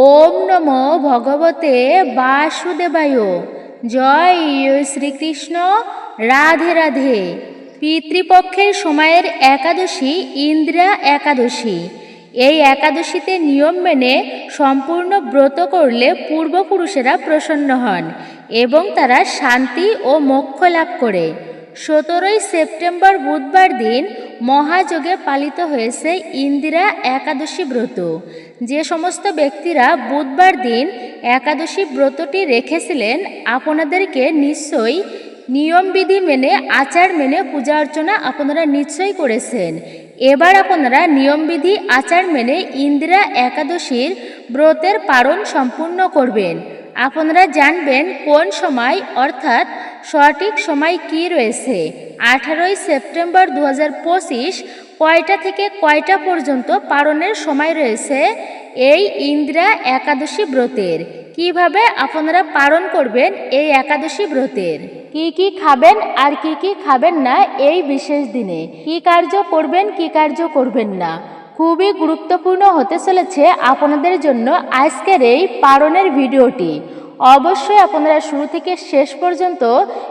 ওম নমো ভগবতে বাসুদেবায়। জয় শ্রীকৃষ্ণ। রাধে রাধে। পিতৃপক্ষের সময়ের একাদশী ইন্দ্রা একাদশী। এই একাদশীতে নিয়ম মেনে সম্পূর্ণ ব্রত করলে পূর্বপুরুষেরা প্রসন্ন হন এবং তারা শান্তি ও মোক্ষ লাভ করে। সতেরোই সেপ্টেম্বর বুধবার দিন মহাযোগে পালিত হয়েছে ইন্দিরা একাদশী ব্রত। যে সমস্ত ব্যক্তিরা বুধবার দিন একাদশী ব্রতটি রেখেছিলেন, আপনাদেরকে নিশ্চয়ই নিয়মবিধি মেনে, আচার মেনে পূজা অর্চনা আপনারা নিশ্চয়ই করেছেন। এবার আপনারা নিয়মবিধি, আচার মেনে ইন্দিরা একাদশীর ব্রতের পালন সম্পূর্ণ করবেন। আপনারা জানবেন কোন সময়, অর্থাৎ সঠিক সময় কি রয়েছে? আঠারোই সেপ্টেম্বর দু কয়টা থেকে কয়টা পর্যন্ত পালনের সময় রয়েছে? এই ইন্দিরা একাদশী ব্রতের। কীভাবে আপনারা পালন করবেন এই একাদশী ব্রতের? কি কি খাবেন আর কি কি খাবেন না এই বিশেষ দিনে? কি কার্য করবেন, কি কার্য করবেন না? খুবই গুরুত্বপূর্ণ হতে চলেছে আপনাদের জন্য আজকের এই পালনের ভিডিওটি। অবশ্যই আপনারা শুরু থেকে শেষ পর্যন্ত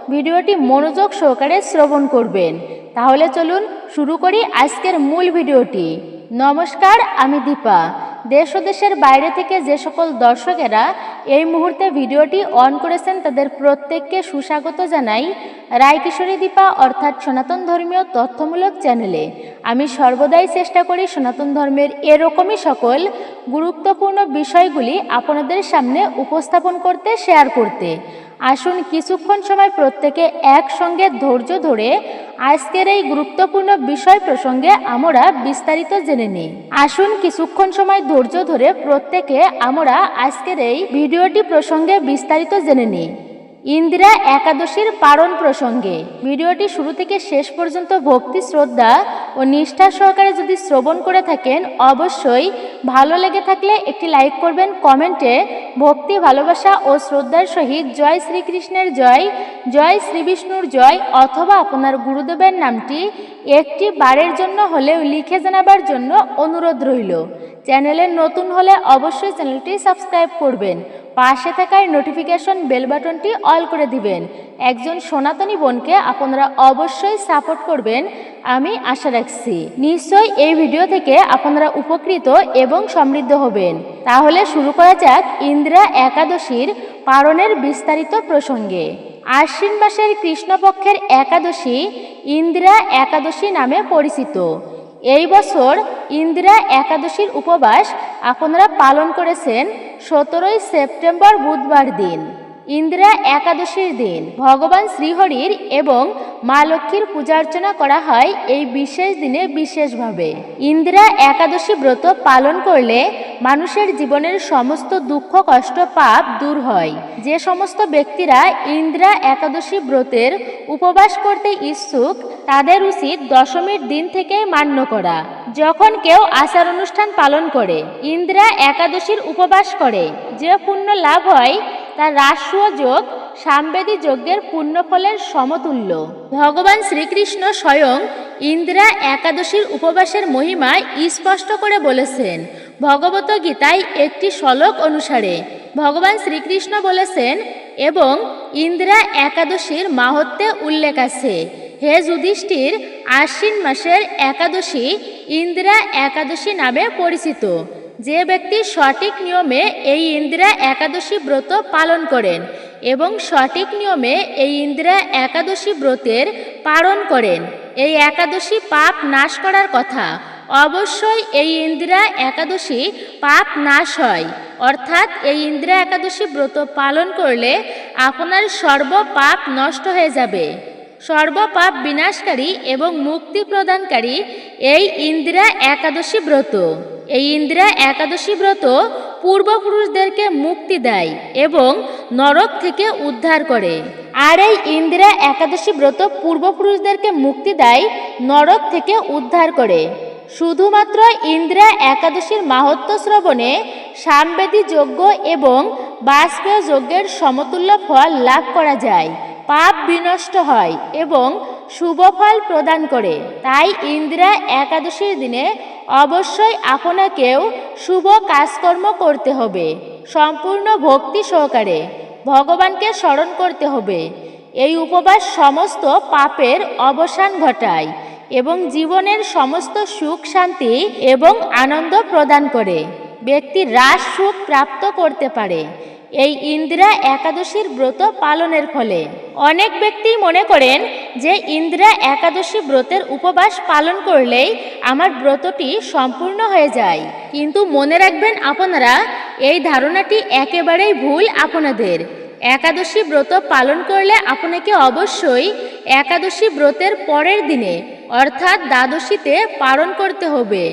ভিডিওটি মনোযোগ সহকারে শ্রবণ করবেন। তাহলে চলুন শুরু করি আজকের মূল ভিডিওটি। নমস্কার, আমি দীপা। দেশ ও দেশের বাইরে থেকে যে সকল দর্শকেরা এই মুহূর্তে ভিডিওটি অন করেছেন তাদের প্রত্যেককে সুস্বাগত জানাই রায়কিশোরী দীপা অর্থাৎ সনাতন ধর্মীয় তথ্যমূলক চ্যানেলে। আমি সর্বদাই চেষ্টা করি সনাতন ধর্মের এরকমই সকল গুরুত্বপূর্ণ বিষয়গুলি আপনাদের সামনে উপস্থাপন করতে শেয়ার করতে। আসুন কিছুক্ষণ সময় প্রত্যেকে একসঙ্গে ধৈর্য ধরে আজকের এই গুরুত্বপূর্ণ বিষয় প্রসঙ্গে আমরা বিস্তারিত জেনে নিই। আসুন কিছুক্ষণ সময় ধৈর্য ধরে প্রত্যেকে আমরা আজকের এই ভিডিওটি প্রসঙ্গে বিস্তারিত জেনে নিই। ইন্দিরা একাদশীর পালন প্রসঙ্গে। ভিডিওটি শুরু থেকে শেষ পর্যন্ত ভক্তি, শ্রদ্ধা ও নিষ্ঠা সহকারে যদি শ্রবণ করে থাকেন, অবশ্যই ভালো লেগে থাকলে একটি লাইক করবেন, কমেন্টে ভক্তি, ভালোবাসা ও শ্রদ্ধার সহিত জয় শ্রীকৃষ্ণের জয় জয় শ্রীবিষ্ণুর জয় অথবা আপনার গুরুদেবের নামটি একটি বারের জন্য হলেও লিখে জানাবার জন্য অনুরোধ রইল। চ্যানেলে নতুন হলে অবশ্যই চ্যানেলটি সাবস্ক্রাইব করবেন। পাশে থাকার নোটিফিকেশন বেল বাটনটি অল করে দিবেন। একজন সনাতনী বোনকে আপনারা অবশ্যই সাপোর্ট করবেন, আমি আশা রাখছি। নিশ্চয়ই এই ভিডিও থেকে আপনারা উপকৃত এবং সমৃদ্ধ হবেন। তাহলে শুরু করা যাক ইন্দিরা একাদশীর পালনের বিস্তারিত প্রসঙ্গে। আশ্বিন মাসের কৃষ্ণপক্ষের একাদশী ইন্দিরা একাদশী নামে পরিচিত। এই বছর ইন্দিরা একাদশীর উপবাস আপনারা পালন করেছেন সতেরোই সেপ্টেম্বর বুধবার দিন, ইন্দিরা একাদশীর দিন, ভগবান শ্রীহরির এবং মা লক্ষ্মীর পূজা অর্চনা করা হয় এই বিশেষ দিনে বিশেষভাবে। ইন্দিরা একাদশী ব্রত পালন করলে মানুষের জীবনের সমস্ত দুঃখ, কষ্ট, পাপ দূর হয়। যে সমস্ত ব্যক্তিরা ইন্দিরা একাদশী ব্রতের উপবাস করতে ইচ্ছুক, তাদের উচিত দশমীর দিন থেকে মান্য করা। যখন কেউ আচার অনুষ্ঠান পালন করে, ইন্দ্রা একাদশীর উপবাস করে। যে পুণ্য লাভ হয়, তার রাষ্ট্রীয় যোগ, সামবেদী যজ্ঞের পুণ্যফলের সমতুল্য। ভগবান শ্রীকৃষ্ণ স্বয়ং ইন্দ্রা একাদশীর উপবাসের মহিমা স্পষ্ট করে বলেছেন, ভগবত গীতায় একটি শ্লোক অনুসারে ভগবান শ্রীকৃষ্ণ বলেছেন এবং ইন্দ্রা একাদশীর মাহাত্মে উল্লেখ আছে। হে যুধিষ্ঠির, আশ্বিন মাসের একাদশী ইন্দিরা একাদশী নামে পরিচিত। যে ব্যক্তি সঠিক নিয়মে এই ইন্দিরা একাদশী ব্রত পালন করেন এবং সঠিক নিয়মে এই ইন্দিরা একাদশী ব্রতের পালন করেন, এই একাদশী পাপ নাশ করার কথা। অবশ্যই এই ইন্দিরা একাদশী পাপ নাশ হয়, অর্থাৎ এই ইন্দিরা একাদশী ব্রত পালন করলে আপনার সর্ব পাপ নষ্ট হয়ে যাবে। সর্বপাপ বিনাশকারী এবং মুক্তি প্রদানকারী এই ইন্দিরা একাদশী ব্রত। এই ইন্দিরা একাদশী ব্রত পূর্বপুরুষদেরকে মুক্তি দেয় এবং নরক থেকে উদ্ধার করে। আর এই ইন্দিরা একাদশী ব্রত পূর্বপুরুষদেরকে মুক্তি দেয়, নরক থেকে উদ্ধার করে। শুধুমাত্র ইন্দিরা একাদশীর মাহাত্ম শ্রবণে সামবেদী যজ্ঞ এবং বাষ্পীয় যজ্ঞের সমতুল্য ফল লাভ করা যায়। পাপ বিনষ্ট হয় এবং শুভ ফল প্রদান করে। তাই ইন্দিরা একাদশীর দিনে অবশ্যই আপনাকেও শুভ কাজকর্ম করতে হবে। সম্পূর্ণ ভক্তি সহকারে ভগবানকে স্মরণ করতে হবে। এই উপবাস সমস্ত পাপের অবসান ঘটায় এবং জীবনের সমস্ত সুখ, শান্তি এবং আনন্দ প্রদান করে। ব্যক্তি রাস সুখ প্রাপ্ত করতে পারে। এই ইন্দিরা একাদশীর ব্রত পালনের ফলে। অনেক ব্যক্তি মনে করেন যে ইন্দিরা একাদশী ব্রতের উপবাস পালন করলেই আমার ব্রতটি সম্পূর্ণ হয়ে যায়। কিন্তু মনে রাখবেন আপনারা, এই ধারণাটি একেবারেই ভুল আপনাদের। একাদশী ব্রত পালন করলে আপনাকে অবশ্যই একাদশী ব্রতের পরের দিনে, অর্থাৎ দ্বাদশীতে পালন করতে হবে।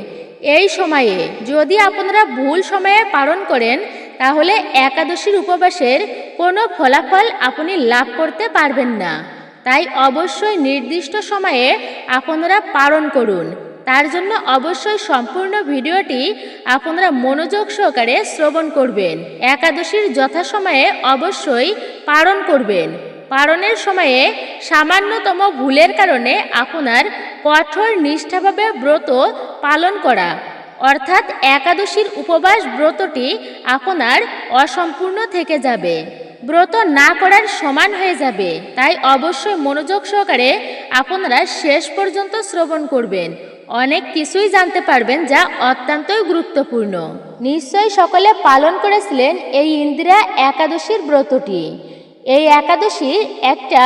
এই সময়ে যদি আপনারা ভুল সময়ে পালন করেন তাহলে একাদশীর উপবাসের কোনো ফলাফল আপনি লাভ করতে পারবেন না। তাই অবশ্যই নির্দিষ্ট সময়ে আপনারা পালন করুন। তার জন্য অবশ্যই সম্পূর্ণ ভিডিওটি আপনারা মনোযোগ সহকারে শ্রবণ করবেন। একাদশীর যথাসময়ে অবশ্যই পালন করবেন। পালনের সময়ে সামান্যতম ভুলের কারণে আপনার কঠোর নিষ্ঠাভাবে ব্রত পালন করা। অর্থাৎ একাদশীর উপবাস ব্রতটি আপনার অসম্পূর্ণ থেকে যাবে। ব্রত না করার সমান হয়ে যাবে। তাই অবশ্যই মনোযোগ সহকারে আপনারা শেষ পর্যন্ত শ্রবণ করবেন। অনেক কিছুই জানতে পারবেন যা অত্যন্তই গুরুত্বপূর্ণ। নিশ্চয়ই সকলে পালন করেছিলেন এই ইন্দিরা একাদশীর ব্রতটি। এই একাদশীর একটা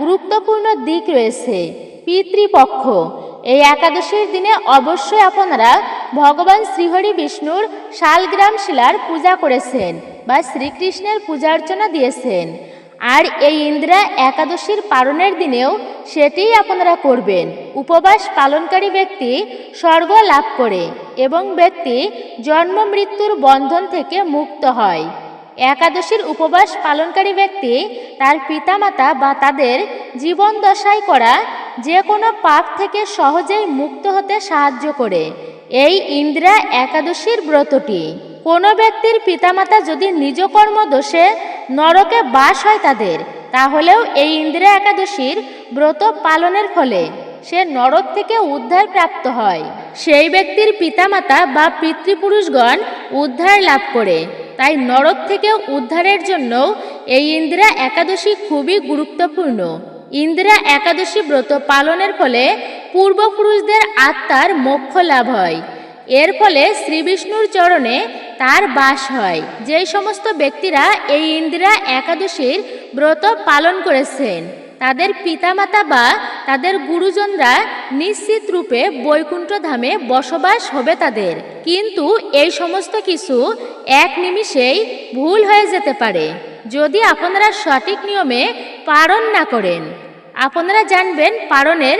গুরুত্বপূর্ণ দিক রয়েছে, পিতৃপক্ষ। এই একাদশীর দিনে অবশ্যই আপনারা ভগবান শ্রীহরি বিষ্ণুর শালগ্রাম শিলার পূজা করেছেন বা শ্রীকৃষ্ণের পূজা অর্চনা দিয়েছেন। আর এই ইন্দ্রা একাদশীর পালনের দিনেও সেটিই আপনারা করবেন। উপবাস পালনকারী ব্যক্তি স্বর্গ লাভ করে এবং ব্যক্তি জন্ম মৃত্যুর বন্ধন থেকে মুক্ত হয়। একাদশীর উপবাস পালনকারী ব্যক্তি তার পিতামাতা বা তাদের জীবন দশায় করা যে কোনো পাপ থেকে সহজেই মুক্ত হতে সাহায্য করে। এই ইন্দিরা একাদশীর ব্রতটি। কোনো ব্যক্তির পিতামাতা যদি নিজ কর্ম দোষে নরকে বাস হয় তাদের, তাহলেও এই ইন্দিরা একাদশীর ব্রত পালনের ফলে সে নরক থেকে উদ্ধার প্রাপ্ত হয়। সেই ব্যক্তির পিতামাতা বা পিতৃপুরুষগণ উদ্ধার লাভ করে। তাই নরক থেকে উদ্ধারের জন্য এই ইন্দিরা একাদশী খুবই গুরুত্বপূর্ণ। ইন্দিরা একাদশী ব্রত পালনের ফলে পূর্বপুরুষদের আত্মার মোক্ষ লাভ হয়। এর ফলে শ্রীবিষ্ণুর চরণে তার বাস হয়। যেই সমস্ত ব্যক্তিরা এই ইন্দিরা একাদশীর ব্রত পালন করেছেন, তাদের পিতামাতা বা তাদের গুরুজনরা নিশ্চিত রূপে বৈকুণ্ঠ ধামে বসবাস হবে তাদের। কিন্তু এই সমস্ত কিছু এক নিমিষেই ভুল হয়ে যেতে পারে। যদি আপনারা সঠিক নিয়মে পালন না করেন আপনারা জানবেন পালনের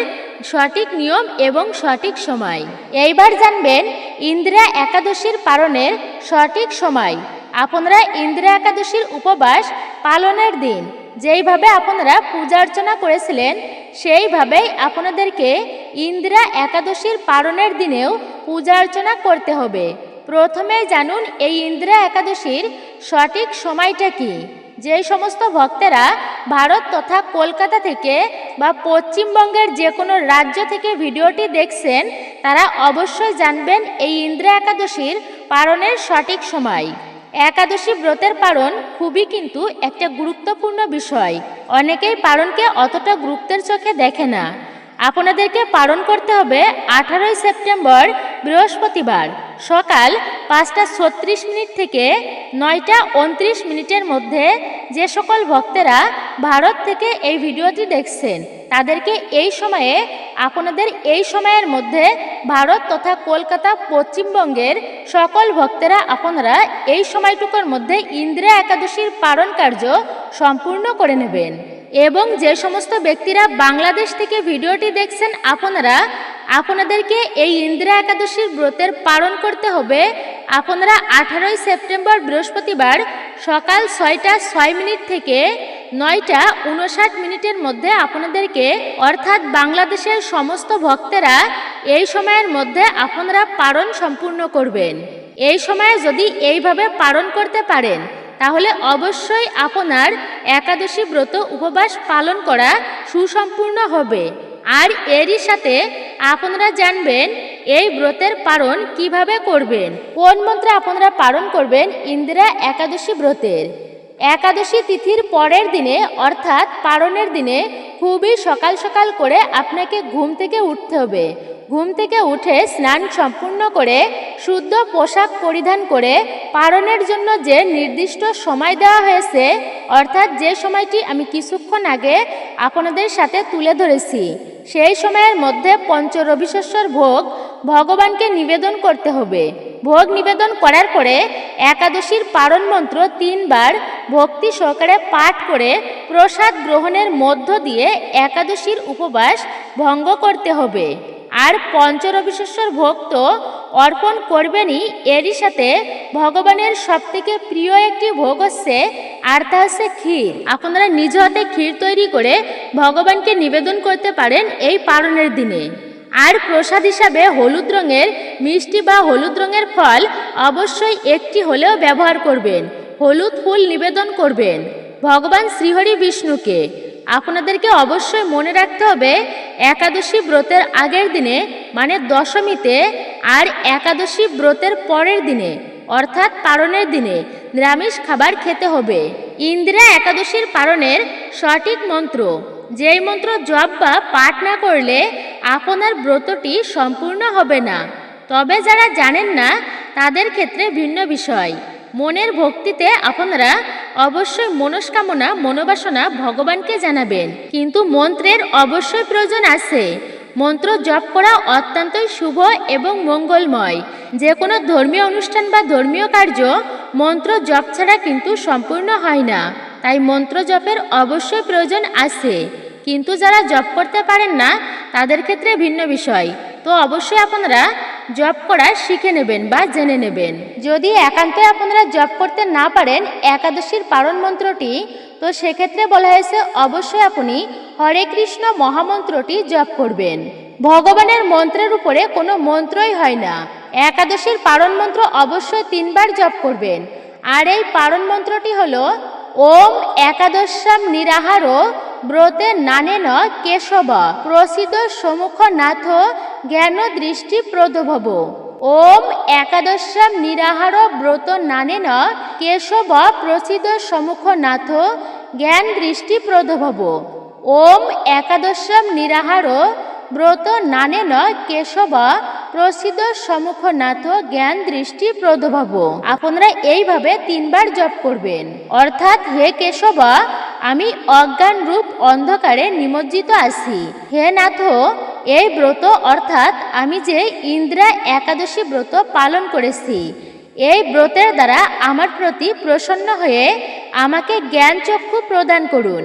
সঠিক নিয়ম এবং সঠিক সময়। এইবার জানবেন ইন্দিরা একাদশীর পালনের সঠিক সময়। আপনারা ইন্দিরা একাদশীর উপবাস পালনের দিন, যেইভাবে আপনারা পূজা অর্চনা করেছিলেন, সেইভাবেই আপনাদেরকে ইন্দিরা একাদশীর পালনের দিনেও পূজা অর্চনা করতে হবে। প্রথমে জানুন এই ইন্দিরা একাদশীর সঠিক সময়টা কি। যে সমস্ত ভক্তেরা ভারত তথা কলকাতা থেকে বা পশ্চিমবঙ্গের যে কোনো রাজ্য থেকে ভিডিওটি দেখছেন, তারা অবশ্যই জানবেন এই ইন্দিরা একাদশীর পালনের সঠিক সময়। একাদশী ব্রতের পালন খুবই কিন্তু একটা গুরুত্বপূর্ণ বিষয়। অনেকেই পালনকে অতটা গুরুত্বের চোখে দেখে না। আপনাদেরকে পালন করতে হবে আঠারোই সেপ্টেম্বর বৃহস্পতিবার সকাল পাঁচটা ছত্রিশ মিনিট থেকে নয়টা উনত্রিশ মিনিটের মধ্যে যে সকল ভক্তেরা ভারত থেকে এই ভিডিওটি দেখছেন, তাদেরকে এই সময়ে, আপনাদের এই সময়ের মধ্যে ভারত তথা কলকাতা পশ্চিমবঙ্গের সকল ভক্তেরা, আপনারা এই সময়টুকুর মধ্যে ইন্দিরা একাদশীর পালন কার্য সম্পূর্ণ করে নেবেন। এবং যে সমস্ত ব্যক্তিরা বাংলাদেশ থেকে ভিডিওটি দেখছেন, আপনারা, আপনাদেরকে এই ইন্দিরা একাদশীর ব্রতের পালন করতে হবে। আপনারা আঠারোই সেপ্টেম্বর বৃহস্পতিবার সকাল ছয়টা ছয় মিনিট থেকে নয়টা উনষাট মিনিটের মধ্যে আপনাদেরকে, অর্থাৎ বাংলাদেশের সমস্ত ভক্তেরা এই সময়ের মধ্যে আপনারা পালন সম্পূর্ণ করবেন। এই সময়ে যদি এইভাবে পালন করতে পারেন তাহলে অবশ্যই আপনার একাদশী ব্রত উপবাস পালন করা সুসম্পূর্ণ হবে। আর এরই সাথে আপনারা জানবেন এই ব্রতের পালন কীভাবে করবেন, কোন মন্ত্রে আপনারা পালন করবেন ইন্দিরা একাদশী ব্রতের। একাদশী তিথির পরের দিনে অর্থাৎ পালনের দিনে খুবই সকাল সকাল করে আপনাকে ঘুম থেকে উঠতে হবে। ঘুম থেকে উঠে স্নান সম্পূর্ণ করে শুদ্ধ পোশাক পরিধান করে পালনের জন্য যে নির্দিষ্ট সময় দেওয়া হয়েছে, অর্থাৎ যে সময়টি আমি কিছুক্ষণ আগে আপনাদের সাথে তুলে ধরেছি, সেই সময়ের মধ্যে পঞ্চ পঞ্চরবিশ্বর ভোগ ভগবানকে নিবেদন করতে হবে। ভোগ নিবেদন করার পরে একাদশীর পারণ মন্ত্র তিনবার ভক্তি সহকারে পাঠ করে প্রসাদ গ্রহণের মধ্য দিয়ে একাদশীর উপবাস ভঙ্গ করতে হবে। আর পঞ্চরবিশ্বর ভোগ তো অর্পণ করবেনই এরই সাথে ভগবানের সবথেকে প্রিয় একটি ভোগ হচ্ছে আর তা হচ্ছে ক্ষীর। আপনারা নিজ হাতে ক্ষীর তৈরি করে ভগবানকে নিবেদন করতে পারেন এই পালনের দিনে। আর প্রসাদ হিসাবে হলুদ রঙের মিষ্টি বা হলুদ রঙের ফল অবশ্যই একটি হলেও ব্যবহার করবেন। হলুদ ফুল নিবেদন করবেন। ভগবান শ্রীহরি বিষ্ণুকে। আপনাদেরকে অবশ্যই মনে রাখতে হবে, একাদশী ব্রতের আগের দিনে মানে দশমীতে, আর একাদশী ব্রতের পরের দিনে, অর্থাৎ পারণের দিনে নিরামিষ খাবার খেতে হবে। ইন্দিরা একাদশীর পারণের সঠিক মন্ত্র, যেই মন্ত্র জপ বা পাঠ না করলে আপনার ব্রতটি সম্পূর্ণ হবে না। তবে যারা জানেন না, তাদের ক্ষেত্রে ভিন্ন বিষয়। মনের ভক্তিতে আপনারা অবশ্যই মনস্কামনা, মনোবাসনা ভগবানকে জানাবেন। কিন্তু মন্ত্রের অবশ্যই প্রয়োজন আছে। মন্ত্র জপ করা অত্যন্তই শুভ এবং মঙ্গলময়। যে কোনো ধর্মীয় অনুষ্ঠান বা ধর্মীয় কার্য মন্ত্র জপ ছাড়া কিন্তু সম্পূর্ণ হয় না। তাই মন্ত্র জপের অবশ্যই প্রয়োজন আছে। কিন্তু যারা জপ করতে পারেন না, তাদের ক্ষেত্রে ভিন্ন বিষয়। তো অবশ্যই আপনারা জব করা শিখে নেবেন বা জেনে নেবেন। যদি একান্তে আপনারা জব করতে না পারেন একাদশীর পারণ মন্ত্রটি, তো সেক্ষেত্রে বলা হয়েছে অবশ্যই আপনি হরে কৃষ্ণ মহামন্ত্রটি জপ করবেন। ভগবানের মন্ত্রের উপরে কোনো মন্ত্রই হয় না। একাদশীর পারণ মন্ত্র অবশ্যই তিনবার জপ করবেন। আর এই পারণ মন্ত্রটি হলো, ওম একাদশ্যাম নিরাহার ব্রতে নানেন কেশব। প্রসিদ্ধ সমুখ নাথ জ্ঞান দৃষ্টি প্রদভব ওম একাদশ্যাম নিরাহার ব্রত নানেন কেশব। প্রসিদ্ধ সমুখ নাথ জ্ঞান দৃষ্টি প্রদভব ওম একাদশ্যাম নিরাহার ব্রত নানেন কেশব প্রসিদ্ধ সম্মুখনাথ জ্ঞান দৃষ্টি প্রদভাব। আপনারা এইভাবে তিনবার জপ করবেন। অর্থাৎ, হে কেশব, আমি অজ্ঞান রূপ অন্ধকারে নিমজ্জিত আছি। হে নাথ, এই ব্রত, অর্থাৎ আমি যে ইন্দ্রা একাদশী ব্রত পালন করেছি, এই ব্রতের দ্বারা আমার প্রতি প্রসন্ন হয়ে আমাকে জ্ঞান চক্ষু প্রদান করুন।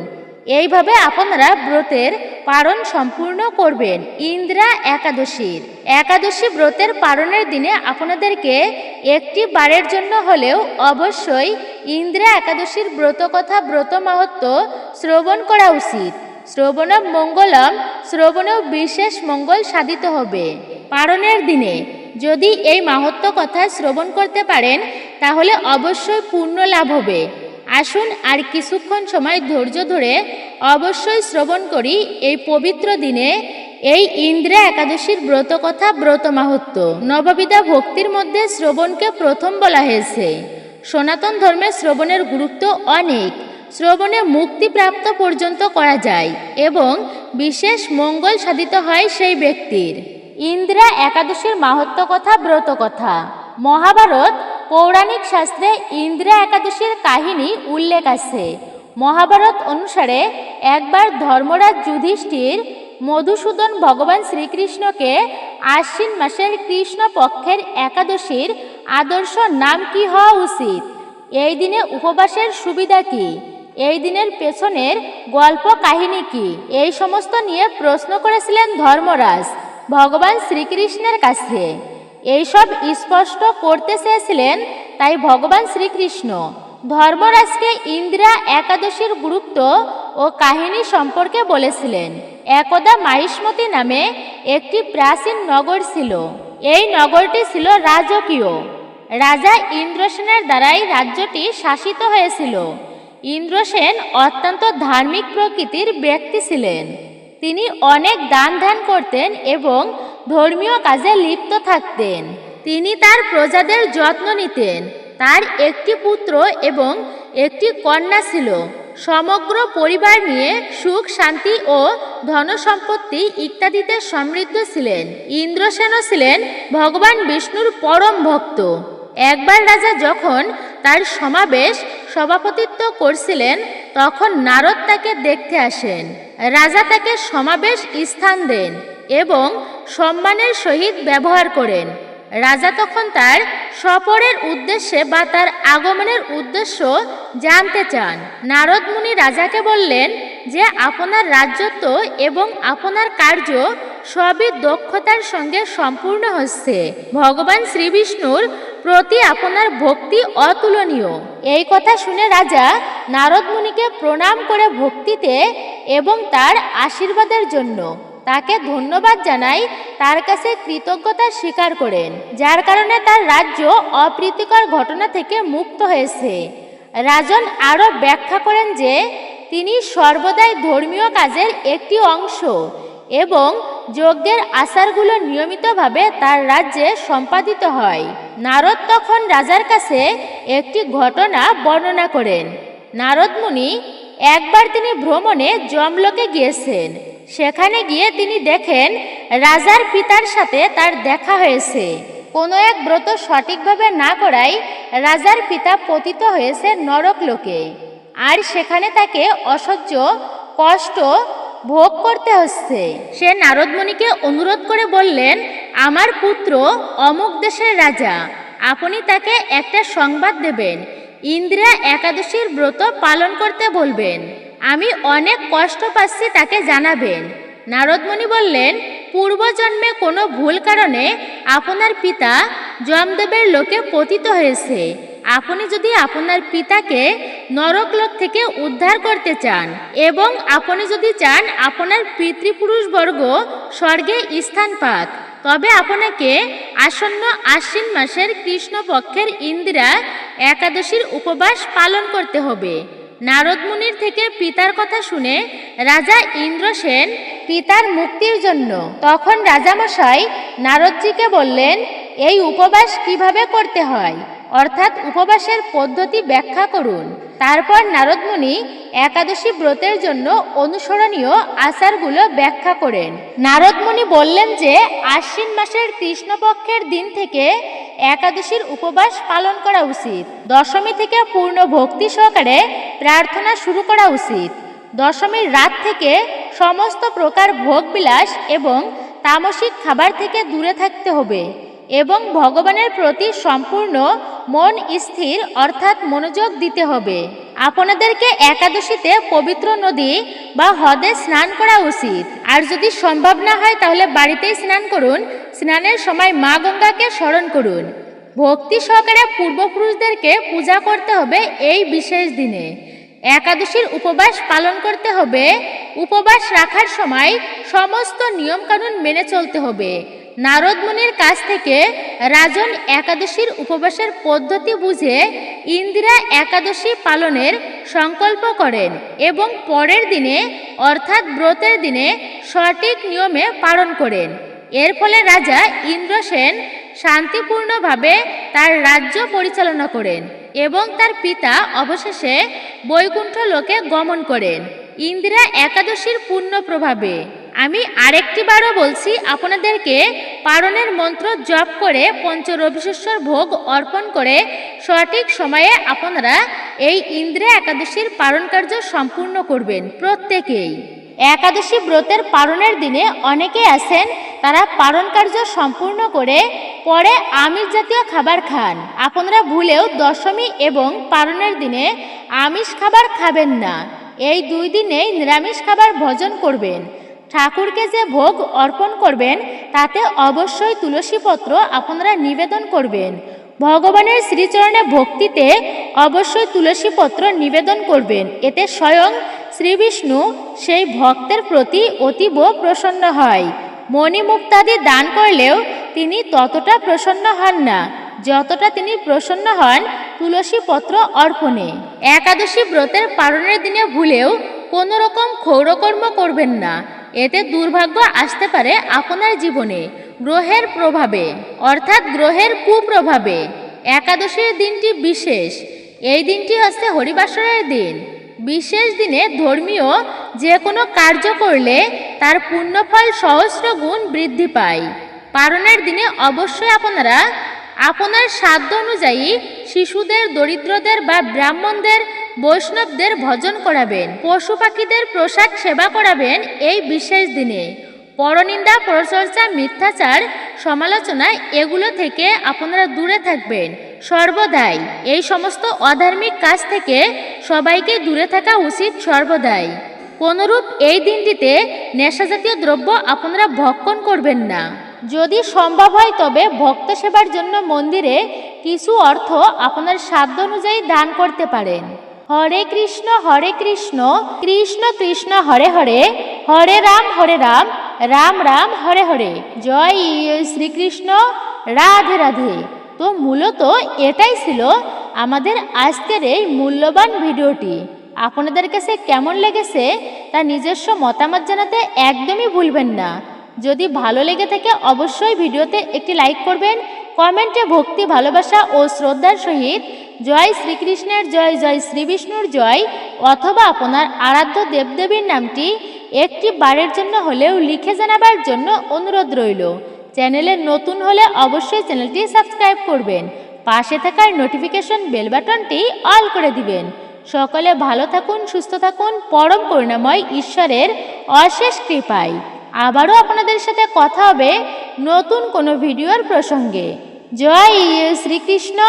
এইভাবে আপনারা ব্রতের পারণ সম্পূর্ণ করবেন। ইন্দ্রা একাদশীর একাদশী ব্রতের পারণের দিনে আপনাদেরকে একটি বারের জন্য হলেও অবশ্যই ইন্দ্রা একাদশীর ব্রত কথা ব্রত মাহাত্ম শ্রবণ করা উচিত। শ্রবণ মঙ্গলম শ্রবণেও বিশেষ মঙ্গল সাধিত হবে। পারণের দিনে যদি এই মাহাত্ম কথা শ্রবণ করতে পারেন, তাহলে অবশ্যই পূর্ণ লাভ হবে। আসুন আর কিছুক্ষণ সময় ধৈর্য ধরে অবশ্যই শ্রবণ করি এই পবিত্র দিনে এই ইন্দ্রা একাদশীর ব্রত কথা ব্রত মাহাত্ম নববিধা ভক্তির মধ্যে শ্রবণকে প্রথম বলা হয়েছে। সনাতন ধর্মে শ্রবণের গুরুত্ব অনেক। শ্রবণে মুক্তিপ্রাপ্ত পর্যন্ত করা যায় এবং বিশেষ মঙ্গল সাধিত হয় সেই ব্যক্তির। ইন্দ্রা একাদশীর মাহাত্ম কথা ব্রত কথা। মহাভারত পৌরাণিক শাস্ত্রে ইন্দ্রা একাদশীর কাহিনী উল্লেখ আছে। মহাভারত অনুসারে একবার ধর্মরাজ যুধিষ্ঠির মধুসূদন ভগবান শ্রীকৃষ্ণকে আশ্বিন মাসের কৃষ্ণ পক্ষের একাদশীর আদর্শ নাম কি হওয়া উচিত? এই দিনে উপবাসের সুবিধা কি? এই দিনের পেছনের গল্প কাহিনী কি? এই সমস্ত নিয়ে প্রশ্ন করেছিলেন ধর্মরাজ ভগবান শ্রীকৃষ্ণের কাছে। এইসব স্পষ্ট করতে চেয়েছিলেন, তাই ভগবান শ্রীকৃষ্ণ। ধর্মরাজকে ইন্দিরা একাদশীর গুরুত্ব ও কাহিনী সম্পর্কে বলেছিলেন। একদা মাহিষ্মতি নামে একটি প্রাচীন নগর ছিল। এই নগরটি ছিল রাজকীয়। রাজা ইন্দ্রসেনের দ্বারাই রাজ্যটি শাসিত হয়েছিল। ইন্দ্রসেন অত্যন্ত ধার্মিক প্রকৃতির ব্যক্তি ছিলেন। তিনি অনেক দান ধ্যান করতেন এবং ধর্মীয় কাজে লিপ্ত থাকতেন। তিনি তার প্রজাদের যত্ন নিতেন। তার একটি পুত্র এবং একটি কন্যা ছিল। সমগ্র পরিবার নিয়ে সুখ, শান্তি ও ধনসম্পত্তি ইত্যাদিতে সমৃদ্ধ ছিলেন। ইন্দ্রসেনও ছিলেন ভগবান বিষ্ণুর পরম ভক্ত। একবার রাজা যখন তার সমাবেশ সভাপতিত্ব করছিলেন তখন নারদ তাকে দেখতে আসেন। রাজা তাকে সমাবেশ স্থান দেন এবং সম্মানের সহিত ব্যবহার করেন। রাজা তখন তার সফরের উদ্দেশ্যে বা তার আগমনের উদ্দেশ্য জানতে চান। নারদ মুনি রাজাকে বললেন যে, আপনার রাজ্যত্ব এবং আপনার কার্য সবই দক্ষতার সঙ্গে সম্পূর্ণ হচ্ছে। ভগবান শ্রীবিষ্ণুর প্রতি আপনার ভক্তি অতুলনীয়। এই কথা শুনে রাজা নারদ মুনিকে প্রণাম করে ভক্তিতে এবং তার আশীর্বাদের জন্য তাকে ধন্যবাদ জানাই তার কাছে কৃতজ্ঞতা স্বীকার করেন, যার কারণে তার রাজ্য অপ্রীতিকর ঘটনা থেকে মুক্ত হয়েছে। রাজন আরও ব্যাখ্যা করেন যে, তিনি সর্বদাই ধর্মীয় কাজের একটি অংশ এবং যজ্ঞের আচারগুলো নিয়মিতভাবে তার রাজ্যে সম্পাদিত হয়। নারদ তখন রাজার কাছে একটি ঘটনা বর্ণনা করেন। নারদ মুনি একবার তিনি ভ্রমণে জমলোকে গিয়েছেন। সেখানে গিয়ে তিনি দেখেন রাজার পিতার সাথে তার দেখা হয়েছে। কোনো এক ব্রত সঠিকভাবে না করাই রাজার পিতা পতিত হয়েছে নরক লোকে আর সেখানে তাকে অসহ্য, কষ্ট ভোগ করতে হচ্ছে। সে নারদমণিকে অনুরোধ করে বললেন, আমার পুত্র অমুক দেশের রাজা। আপনি তাকে একটা সংবাদ দেবেন। ইন্দিরা একাদশীর ব্রত পালন করতে বলবেন। আমি অনেক কষ্ট পাচ্ছি তাকে জানাবেন। নারদমণি বললেন, পূর্বজন্মে কোনো ভুল কারণে আপনার পিতা যমদেবের লোকে পতিত হয়েছে। আপনি যদি আপনার পিতাকে নরকলোক থেকে উদ্ধার করতে চান এবং আপনি যদি চান আপনার পিতৃপুরুষবর্গ স্বর্গে স্থান পাক, তবে আপনাকে আসন্ন আশ্বিন মাসের কৃষ্ণপক্ষের ইন্দিরা একাদশীর উপবাস পালন করতে হবে। নারদ মুনির থেকে পিতার কথা শুনে রাজা ইন্দ্রসেন পিতার মুক্তির জন্য তখন রাজামশাই নারদজিকে বললেন, এই উপবাস কীভাবে করতে হয়? অর্থাৎ উপবাসের পদ্ধতি ব্যাখ্যা করুন। তারপর নারদমুনি একাদশী ব্রতের জন্য অনুসরণীয় আচারগুলো ব্যাখ্যা করেন। নারদমুনি বললেন যে, আশ্বিন মাসের কৃষ্ণপক্ষের দিন থেকে একাদশীর উপবাস পালন করা উচিত। দশমী থেকে পূর্ণ ভক্তি সহকারে প্রার্থনা শুরু করা উচিত। দশমীর রাত থেকে সমস্ত প্রকার ভোগবিলাস এবং তামসিক খাবার থেকে দূরে থাকতে হবে। এবং ভগবানের প্রতি সম্পূর্ণ মন স্থির, অর্থাৎ মনোযোগ দিতে হবে। আপনাদেরকে একাদশীতে পবিত্র নদী বা হ্রদে স্নান করা উচিত। আর যদি সম্ভব না হয়, তাহলে বাড়িতেই স্নান করুন। স্নানের সময় মা গঙ্গাকে স্মরণ করুন। ভক্তি সহকারে পূর্বপুরুষদেরকে পূজা করতে হবে এই বিশেষ দিনে। একাদশীর উপবাস পালন করতে হবে। উপবাস রাখার সময় সমস্ত নিয়মকানুন মেনে চলতে হবে। নারদ মুনির কাছ থেকে রাজন একাদশীর উপবাসের পদ্ধতি বুঝে ইন্দিরা একাদশী পালনের সংকল্প করেন এবং পরের দিনে, অর্থাৎ ব্রতের দিনে, সঠিক নিয়মে পালন করেন। এর ফলে রাজা ইন্দ্রসেন শান্তিপূর্ণভাবে তার রাজ্য পরিচালনা করেন এবং তার পিতা অবশেষে বৈকুণ্ঠ লোকে গমন করেন। ইন্দিরা একাদশীর পূর্ণ প্রভাবে আমি আরেকটি বারও বলছি, আপনাদেরকে পারণের মন্ত্র জপ করে পঞ্চরবিশেশ্বর ভোগ অর্পণ করে সঠিক সময়ে আপনারা এই ইন্দ্রে একাদশীর পালন কার্য সম্পূর্ণ করবেন প্রত্যেকেই। একাদশী ব্রতের পালনের দিনে অনেকে আছেন, তারা পালন কার্য সম্পূর্ণ করে পরে আমিষ জাতীয় খাবার খান। আপনারা ভুলেও দশমী এবং পালনের দিনে আমিষ খাবার খাবেন না। এই দুই দিনেই নিরামিষ খাবার ভোজন করবেন। ঠাকুরকে যে ভোগ অর্পণ করবেন, তাতে অবশ্যই তুলসী পত্র আপনারা নিবেদন করবেন। ভগবানের শ্রীচরণে ভক্তিতে অবশ্যই তুলসী পত্র নিবেদন করবেন। এতে স্বয়ং শ্রীবিষ্ণু সেই ভক্তের প্রতি অতীব প্রসন্ন হয়। মণিমুক্তাদি দান করলেও তিনি ততটা প্রসন্ন হন না। যতটা তিনি প্রসন্ন হন তুলসী পত্র অর্পণে। একাদশী ব্রতের পালনের দিনে ভুলেও কোনো রকম ক্ষৌরকর্ম করবেন না। এতে দুর্ভাগ্য আসতে পারে আপনার জীবনে। গ্রহের প্রভাবে, অর্থাৎ গ্রহের কুপ্রভাবে। একাদশীর দিনটি বিশেষ। এই দিনটি হচ্ছে হরিবাসরের দিন। বিশেষ দিনে ধর্মীয় যে কোনো কার্য করলে তার পুণ্যফল সহস্র গুণ বৃদ্ধি পায়। পালনের দিনে অবশ্যই আপনারা আপনার সাধ্য অনুযায়ী শিশুদের, দরিদ্রদের বা ব্রাহ্মণদের, বৈষ্ণবদের ভজন করাবেন, পশু পাখিদের প্রসাদ সেবা করাবেন এই বিশেষ দিনে। পরনিন্দা, পরচর্চা, মিথ্যাচার, সমালোচনা, এগুলো থেকে আপনারা দূরে থাকবেন। সর্বদাই, এই সমস্ত অধার্মিক কাজ থেকে সবাইকে দূরে থাকা উচিত সর্বদাই। কোনরূপ এই দিনটিতে নেশাজাতীয় দ্রব্য আপনারা ভক্ষণ করবেন না। যদি সম্ভব হয় তবে ভক্ত সেবার জন্য মন্দিরে কিছু অর্থ আপনার সাধ্য অনুযায়ী দান করতে পারেন। হরে কৃষ্ণ হরে কৃষ্ণ কৃষ্ণ কৃষ্ণ হরে হরে হরে রাম হরে রাম রাম রাম, হরে হরে। জয় শ্রীকৃষ্ণ, রাধে রাধে। তো মূলত এটাই ছিল আমাদের আজকের এই মূল্যবান ভিডিওটি। আপনাদের কাছে কেমন লেগেছে তা নিজস্ব মতামত জানাতে একদমই ভুলবেন না। যদি ভালো লেগে থাকে, অবশ্যই ভিডিওতে একটি লাইক করবেন। কমেন্টে ভক্তি, ভালোবাসা ও শ্রদ্ধার সহিত জয় শ্রীকৃষ্ণের জয় জয় শ্রীবিষ্ণুর জয় অথবা আপনার আরাধ্য দেবদেবীর নামটি একটি বারের জন্য হলেও লিখে জানাবার জন্য অনুরোধ রইল। চ্যানেলে নতুন হলে অবশ্যই চ্যানেলটি সাবস্ক্রাইব করবেন। পাশে থাকার নোটিফিকেশন বেল বাটনটি অল করে দিবেন। সকলে ভালো থাকুন, সুস্থ থাকুন। পরম করুণাময় ঈশ্বরের অশেষ কৃপায়। আবারও আপনাদের সাথে কথা হবে নতুন কোনো ভিডিওর প্রসঙ্গে। জয় শ্রীকৃষ্ণ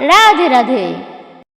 রাধে রাধে।